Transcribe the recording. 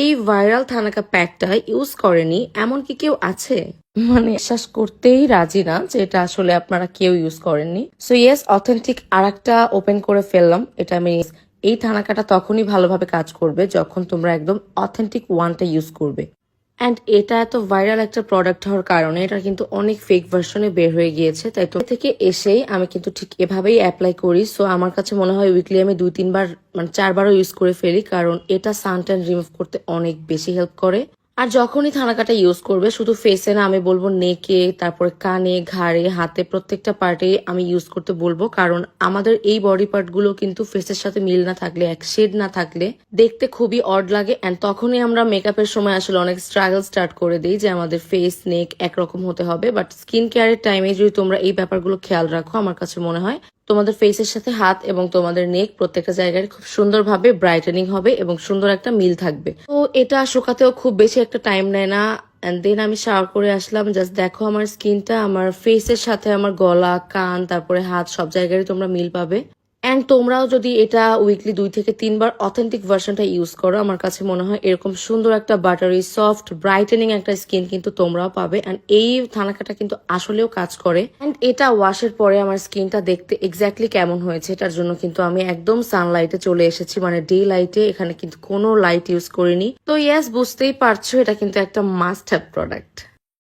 এই viral thanaka প্যাকটা use করেনি, এমন কি কেউ আছে? মানে বিশ্বাস করতেই রাজি না যে এটা আসলে আপনারা কেউ ইউজ করেননি। সো ইয়েস অথেন্টিক আর একটা ওপেন করে ফেললাম। এটা মিনস এই থানাকাটা তখনই ভালোভাবে কাজ করবে যখন তোমরা একদম অথেন্টিক ওয়ানটা ইউজ করবে। অ্যান্ড এটা এত ভাইরাল একটা প্রোডাক্ট হওয়ার কারণে এটা কিন্তু অনেক ফেক ভার্সনে বের হয়ে গিয়েছে। তাই তো থেকে এসেই আমি কিন্তু ঠিক এভাবেই অ্যাপ্লাই করি। সো আমার কাছে মনে হয় উইকলি আমি দুই, তিনবার মানে চারবারও ইউজ করে ফেলি। কারণ এটা সানট্যান রিমুভ করতে অনেক বেশি হেল্প করে। আর যখনই থানাকাটা ইউজ করবে, শুধু ফেসে না, আমি বলব নেকে, তারপরে কানে, ঘাড়ে, হাতে প্রত্যেকটা পার্টে আমি ইউজ করতে বলব। কারণ আমাদের এই বডি পার্টগুলো কিন্তু ফেসের সাথে মিল না থাকলে, এক শেড না থাকলে দেখতে খুবই অড লাগে। অ্যান্ড তখনই আমরা মেকআপের সময় আসলে অনেক স্ট্রাগল স্টার্ট করে দিই যে আমাদের ফেস নেক একরকম হতে হবে। বাট স্কিন কেয়ারের টাইমে যদি তোমরা এই ব্যাপারগুলো খেয়াল রাখো, আমার কাছে মনে হয় তোমাদের ফেসের সাথে হাত এবং তোমাদের নেক প্রত্যেকটা জায়গায় খুব সুন্দরভাবে ব্রাইটেনিং হবে এবং সুন্দর একটা মিল থাকবে। তো এটা শুকাতেও খুব বেশি একটা টাইম নেয় না। অ্যান্ড দেন আমি শাওয়ার করে আসলাম জাস্ট দেখো আমার স্কিনটা আমার ফেসের সাথে আমার গলা, কান, তারপরে হাত সব জায়গায় তোমরা মিল পাবে। অ্যান্ড তোমরাও যদি এটা উইকলি দুই থেকে তিনবার অথেন্টিক ভার্সনটা ইউজ করো, আমার কাছে মনে হয় এরকম সুন্দর একটা বাটারি সফট ব্রাইটেনিং একটা স্কিন কিন্তু তোমরাও পাবে। অ্যান্ড এই থানাকাটা কিন্তু আসলেও কাজ করে। অ্যান্ড এটা ওয়াশের পরে আমার স্কিনটা দেখতে এক্স্যাক্টলি কেমন হয়েছে, এটার জন্য কিন্তু আমি একদম সানলাইটে চলে এসেছি। মানে ডে লাইটে এখানে কিন্তু কোনো লাইট ইউজ করিনি। তো ইয়াস বুঝতেই পারছ, এটা কিন্তু একটা মাস্ট হ্যাভ প্রোডাক্ট